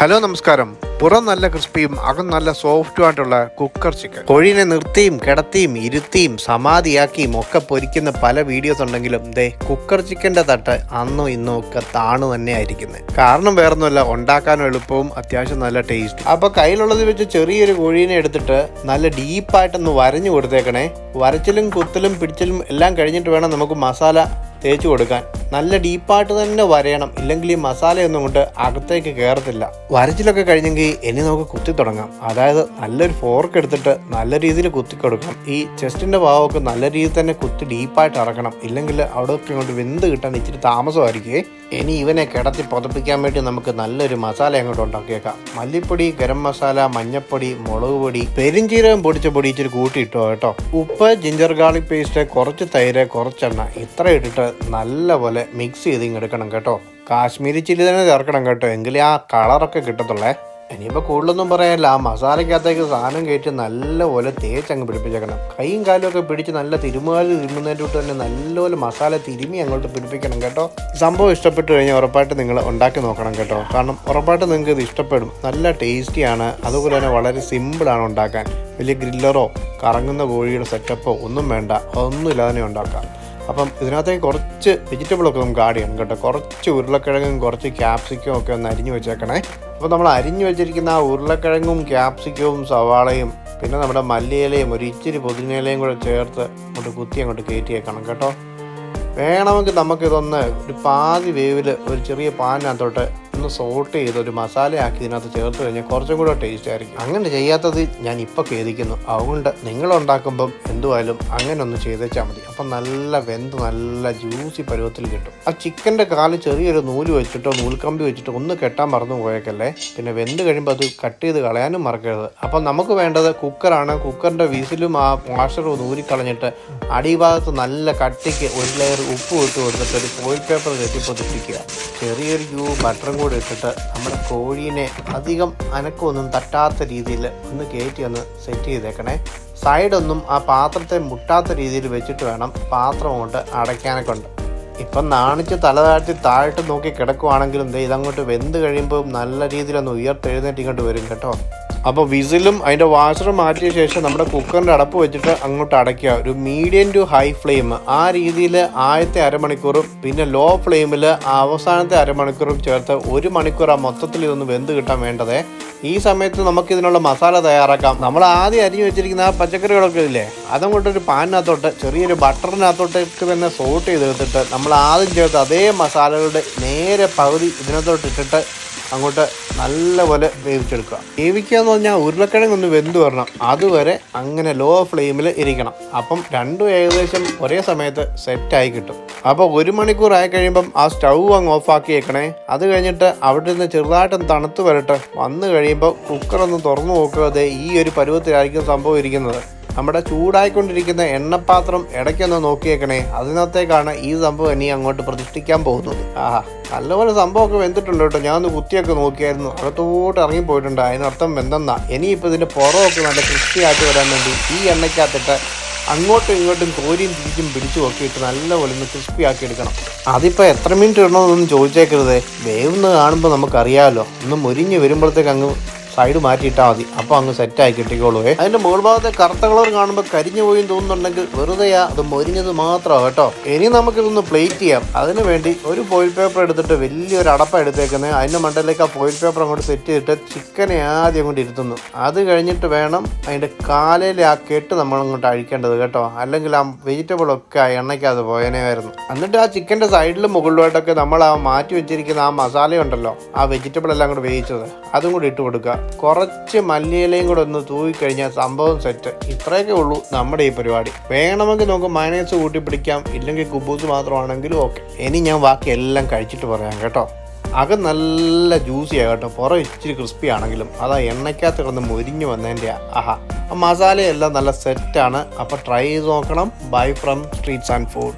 Hello നമസ്കാരം. പുറം നല്ല ക്രിസ്പിയും അകം നല്ല സോഫ്റ്റും ആയിട്ടുള്ള കുക്കർ ചിക്കൻ. കോഴീനെ നിർത്തിയും കിടത്തിയും ഇരുത്തിയും സമാധിയാക്കിയും ഒക്കെ പൊരിക്കുന്ന പല വീഡിയോസ് ഉണ്ടെങ്കിലും ദേ കുക്കർ ചിക്കന്റെ തട്ട് അന്നും ഇന്നും ഒക്കെ താണു തന്നെ ആയിരിക്കുന്നത് കാരണം വേറൊന്നുമല്ല ഉണ്ടാക്കാനും എളുപ്പവും അത്യാവശ്യം നല്ല ടേസ്റ്റ് അപ്പോൾ കയ്യിലുള്ളത് വെച്ച് ചെറിയൊരു കോഴീനെ എടുത്തിട്ട് നല്ല ഡീപ്പായിട്ടൊന്ന് വരഞ്ഞു കൊടുത്തേക്കണേ. വരച്ചിലും കുത്തലും പിടിച്ചിലും എല്ലാം കഴിഞ്ഞിട്ട് വേണം നമുക്ക് മസാല തേച്ച് കൊടുക്കാൻ. നല്ല ഡീപ്പായിട്ട് തന്നെ വരയണം. ഇല്ലെങ്കിൽ ഈ മസാലയൊന്നും കൊണ്ട് അകത്തേക്ക് കയറത്തില്ല വരച്ചിലൊക്കെ കഴിഞ്ഞെങ്കിൽ ഇനി നമുക്ക് കുത്തി തുടങ്ങാം. അതായത് നല്ലൊരു ഫോർക്ക് എടുത്തിട്ട് നല്ല രീതിയിൽ കുത്തി കൊടുക്കണം ഈ ചെസ്റ്റിന്റെ ഭാഗമൊക്കെ നല്ല രീതിയിൽ തന്നെ കുത്തി ഡീപ്പായിട്ട് ഇറക്കണം ഇല്ലെങ്കിൽ അവിടെയൊക്കെ ഇങ്ങോട്ട് വെന്ത് കിട്ടാൻ ഇച്ചിരി താമസമായിരിക്കും. ഇനി ഇവനെ കിടത്തി പുതപ്പിക്കാൻ വേണ്ടി നമുക്ക് നല്ലൊരു മസാല അങ്ങോട്ട് ഉണ്ടാക്കിയേക്കാം. മല്ലിപ്പൊടി ഗരം മസാല മഞ്ഞപ്പൊടി മുളക് പൊടി പെരിഞ്ചീരകം പൊടിച്ച പൊടി ഇച്ചിരി കൂട്ടിയിട്ടോ കേട്ടോ. ഉപ്പ് ജിഞ്ചർ ഗാർലിക് പേസ്റ്റ് കുറച്ച് തൈര് കുറച്ചെണ്ണ. ഇത്ര ഇട്ടിട്ട് നല്ലപോലെ മിക്സ് ചെയ്ത് ഇങ്ങെടുക്കണം കേട്ടോ. കാശ്മീരി ചില്ലി തന്നെ ചേർക്കണം കേട്ടോ. എങ്കിലേ ആ കളറൊക്കെ കിട്ടത്തുള്ളേ. ഇനിയിപ്പോൾ കൂടുതലൊന്നും പറയാനില്ല. ആ മസാലയ്ക്കകത്തേക്ക് സാധനം കയറ്റി നല്ലപോലെ തേച്ചങ്ങ് പിടിപ്പിച്ചേക്കണം. കൈയും കാലും ഒക്കെ പിടിച്ച് നല്ല തിരുമുകാൽ തിരുമുന്നതിന്റെ തൊട്ട് തന്നെ നല്ലപോലെ മസാല തിരുമി അങ്ങോട്ട് പിടിപ്പിക്കണം കേട്ടോ. സംഭവം ഇഷ്ടപ്പെട്ടു കഴിഞ്ഞാൽ ഉറപ്പായിട്ട് നിങ്ങൾ ഉണ്ടാക്കി നോക്കണം കേട്ടോ. കാരണം ഉറപ്പായിട്ട് നിങ്ങൾക്ക് ഇത് ഇഷ്ടപ്പെടും. നല്ല ടേസ്റ്റിയാണ് അതുപോലെ തന്നെ വളരെ സിമ്പിളാണ് ഉണ്ടാക്കാൻ. വലിയ ഗ്രില്ലറോ കറങ്ങുന്ന കോഴിയുടെ സെറ്റപ്പോ ഒന്നും വേണ്ട. അതൊന്നും ഇല്ലാതെ ഉണ്ടാക്കാം. അപ്പം ഇതിനകത്തേക്ക് കുറച്ച് വെജിറ്റബിളൊക്കെ നമുക്ക് ആഡ് ചെയ്യണം കേട്ടോ. കുറച്ച് ഉരുളക്കിഴങ്ങും കുറച്ച് ക്യാപ്സിക്കും ഒക്കെ ഒന്ന് അരിഞ്ഞു വെച്ചേക്കണേ. അപ്പോൾ നമ്മൾ അരിഞ്ഞു വെച്ചിരിക്കുന്ന ആ ഉരുളക്കിഴങ്ങും ക്യാപ്സിക്കവും സവാളയും പിന്നെ നമ്മുടെ മല്ലിയിലയും ഒരു ഇച്ചിരി പുതിനയിലയും കൂടെ ചേർത്ത് അങ്ങോട്ട് കുത്തി അങ്ങോട്ട് കയറ്റി വെക്കണം കേട്ടോ. വേണമെങ്കിൽ നമുക്കിതൊന്ന് ഒരു പാതി വേവിൽ ഒരു ചെറിയ പാനിനകത്തോട്ട് ഒന്ന് സോട്ട് ചെയ്ത് ഒരു മസാലയാക്കി ഇതിനകത്ത് ചേർത്ത് കഴിഞ്ഞാൽ കുറച്ചും കൂടെ ടേസ്റ്റ് ആയിരിക്കും. അങ്ങനെ ചെയ്യാത്തത് ഞാൻ ഇപ്പോൾ ഖേദിക്കുന്നു. അതുകൊണ്ട് നിങ്ങൾ ഉണ്ടാക്കുമ്പം എന്തുമായാലും അങ്ങനെ ഒന്ന് ചെയ്തേച്ചാൽ മതി. അപ്പം നല്ല വെന്ത് നല്ല ജ്യൂസി പരുവത്തിൽ കിട്ടും. ആ ചിക്കന്റെ കാൽ ചെറിയൊരു നൂൽ വെച്ചിട്ടോ നൂൽക്കമ്പി വെച്ചിട്ടോ ഒന്ന് കെട്ടാൻ മറന്നു പോയേക്കല്ലേ? പിന്നെ വെന്ത് കഴിയുമ്പോൾ അത് കട്ട് ചെയ്ത് കളയാനും മറക്കരുത്. അപ്പം നമുക്ക് വേണ്ടത് കുക്കറാണ് കുക്കറിന്റെ വിസിലും ആ വാഷറും ഊരിക്കളഞ്ഞിട്ട് അടിഭാഗത്ത് നല്ല കട്ടിക്ക് ഒരു ലെയർ ഉപ്പ് ഇട്ട് കൊടുത്തിട്ട് ഒരു ഫോയിൽ പേപ്പർ കെട്ടിപ്പൊതിപ്പിക്കുക ചെറിയൊരു ക്യൂ ബട്ടറും കൂടി ഇട്ടിട്ട് നമ്മുടെ കോഴീനെ അധികം അനക്കമൊന്നും തട്ടാത്ത രീതിയിൽ ഒന്ന് കയറ്റി ഒന്ന് സെറ്റ് ചെയ്തേക്കണേ. സൈഡൊന്നും ആ പാത്രത്തെ മുട്ടാത്ത രീതിയിൽ വെച്ചിട്ട് വേണം പാത്രം കൊണ്ട് അടയ്ക്കാനൊക്കെ ഉണ്ട്. ഇപ്പം നാണിച്ച് തലതാഴ്ത്തി താഴ്ത്ത് നോക്കി കിടക്കുവാണെങ്കിലും ദേ ഇതങ്ങോട്ട് വെന്ത് കഴിയുമ്പോൾ നല്ല രീതിയിലൊന്ന് ഉയർത്തെഴുന്നേറ്റ് ഇങ്ങോട്ട് വരും കേട്ടോ. അപ്പോൾ വിസിലും അതിന്റെ വാഷറും മാറ്റിയ ശേഷം നമ്മുടെ കുക്കറിന്റെ അടപ്പ് വെച്ചിട്ട് അങ്ങോട്ട് അടയ്ക്കുക. ഒരു മീഡിയം ടു ഹൈ ഫ്ലെയിം ആ രീതിയിൽ ആദ്യത്തെ അരമണിക്കൂറും പിന്നെ ലോ ഫ്ലെയിമിൽ അവസാനത്തെ അരമണിക്കൂറും ചേർത്ത് ഒരു മണിക്കൂർ ആ മൊത്തത്തിൽ ഇതൊന്ന് വെന്ത് കിട്ടാൻ വേണ്ടത്. ഈ സമയത്ത് നമുക്ക് ഇതിനുള്ള മസാല തയ്യാറാക്കാം. നമ്മൾ ആദ്യം അരിഞ്ഞു വെച്ചിരിക്കുന്ന ആ പച്ചക്കറികളൊക്കെ ഇല്ലേ അതും കൊണ്ടൊരു പാനിനകത്തോട്ട് ചെറിയൊരു ബട്ടറിനകത്തോട്ടേക്ക് തന്നെ സോട്ട് ചെയ്തെടുത്തിട്ട് നമ്മൾ ആദ്യം ചേർത്ത് അതേ മസാലകളുടെ നേരെ പകുതി ഇതിനകത്തോട്ട് ഇട്ടിട്ട് അങ്ങോട്ട് നല്ലപോലെ വേവിച്ചെടുക്കുക. വേവിക്കുക എന്ന് പറഞ്ഞാൽ ഉരുളക്കിഴങ്ങ് ഒന്ന് വെന്ത് വരണം. അതുവരെ അങ്ങനെ ലോ ഫ്ലെയിമിൽ ഇരിക്കണം. അപ്പം രണ്ടും ഏകദേശം ഒരേ സമയത്ത് സെറ്റായി കിട്ടും. അപ്പോൾ ഒരു മണിക്കൂർ ആയി കഴിയുമ്പം ആ സ്റ്റൗ അങ്ങ് ഓഫാക്കി വെക്കണേ. അത് കഴിഞ്ഞിട്ട് അവിടെ നിന്ന് ചെറുതായിട്ടൊന്ന് തണുത്ത് വരട്ടെ. വന്നു കഴിയുമ്പോൾ കുക്കറൊന്ന് തുറന്നു നോക്കാതെ ഈ ഒരു പരുവത്തിലായിരിക്കും സംഭവം ഇരിക്കുന്നത്. നമ്മുടെ ചൂടായിക്കൊണ്ടിരിക്കുന്ന എണ്ണപാത്രം ഇടയ്ക്കൊന്ന് നോക്കിയേക്കണേ. അതിനകത്തേക്കാണ് ഈ സംഭവം ഇനി അങ്ങോട്ട് പ്രതിഷ്ഠിക്കാൻ പോകുന്നത്. ആഹാ നല്ലപോലെ സംഭവമൊക്കെ വെന്തിട്ടുണ്ട് കേട്ടോ. ഞാനൊന്ന് കുത്തിയൊക്കെ നോക്കിയായിരുന്നു. അകത്തോട്ട് ഇറങ്ങി പോയിട്ടുണ്ട് അതിനർത്ഥം വെന്തെന്നാ ഇനിയിപ്പോൾ ഇതിന്റെ പുറമൊക്കെ നല്ല കൃഷിയായിട്ട് വരാൻ വേണ്ടി ഈ എണ്ണയ്ക്കകത്തിട്ട് അങ്ങോട്ടും ഇങ്ങോട്ടും കോരിയും തിരിച്ചും പിടിച്ചു നോക്കിയിട്ട് നല്ലപോലെ ഒന്ന് ക്രിസ്പി ആക്കി എടുക്കണം. അതിപ്പോൾ എത്ര മിനിറ്റ് ഇടണമെന്നൊന്നും ചോദിച്ചേക്കരുതേ. വേവുന്ന കാണുമ്പോൾ നമുക്കറിയാമല്ലോ ഒന്ന് മുരിഞ്ഞ് വരുമ്പോഴത്തേക്ക് അങ്ങ് സൈഡ് മാറ്റിയിട്ടാൽ മതി. അപ്പോൾ അങ്ങ് സെറ്റായി കിട്ടിക്കോളൂ അതിന്റെ മുകൾ ഭാഗത്തെ കറുത്ത കളർ കാണുമ്പോൾ കരിഞ്ഞു പോയി തോന്നുന്നുണ്ടെങ്കിൽ വെറുതെയാ അത് മൊരിഞ്ഞത് മാത്രമാണ് കേട്ടോ. ഇനി നമുക്കിതൊന്ന് പ്ലേറ്റ് ചെയ്യാം. അതിന് വേണ്ടി ഒരു ഫോയിൽ പേപ്പർ എടുത്തിട്ട് വലിയൊരു അടപ്പ എടുത്തേക്കുന്നത് അതിന്റെ മണ്ടയിലേക്ക് ആ ഫോയിൽ പേപ്പർ അങ്ങോട്ട് സെറ്റ് ചെയ്തിട്ട് ചിക്കനെ ആദ്യം കൊണ്ട് ഇരുത്തുന്നു. അത് കഴിഞ്ഞിട്ട് വേണം അതിന്റെ കാലയിലെ ആ കെട്ട് നമ്മൾ അങ്ങോട്ട് അഴിക്കേണ്ടത് കേട്ടോ. അല്ലെങ്കിൽ ആ വെജിറ്റബിൾ ഒക്കെ ആ എണ്ണയ്ക്കകത്ത് ആയിരുന്നു എന്നിട്ട് ആ ചിക്കന്റെ സൈഡിലും മുകളിലോട്ടൊക്കെ നമ്മൾ ആ മാറ്റി വെച്ചിരിക്കുന്ന ആ മസാല ഉണ്ടല്ലോ ആ വെജിറ്റബിൾ എല്ലാം കൂടെ വേവിച്ചത് അതും കൂടി ഇട്ട് കൊടുക്കുക. കുറച്ച് മല്ലിയിലയും കൂടെ ഒന്ന് തൂവിക്കഴിഞ്ഞാൽ സംഭവം സെറ്റ് ഇത്രയൊക്കെ ഉള്ളൂ നമ്മുടെ ഈ പരിപാടി. വേണമെങ്കിൽ നമുക്ക് മയണൈസ് കൂട്ടി പിടിക്കാം ഇല്ലെങ്കിൽ കുബൂസ് മാത്രമാണെങ്കിലും ഓക്കെ ഇനി ഞാൻ ബാക്കി എല്ലാം കഴിച്ചിട്ട് പറയാം കേട്ടോ. അകം നല്ല ജ്യൂസി ആകട്ടെ പുറം ഇച്ചിരി ക്രിസ്പി ആണെങ്കിലും അതാ എണ്ണയ്ക്കകത്ത് കിടന്ന് മുരിഞ്ഞു വന്നതിന്റെ ആഹാ. ആ മസാലയെല്ലാം നല്ല സെറ്റാണ് അപ്പോൾ ട്രൈ ചെയ്ത് നോക്കണം. Bye from streets and food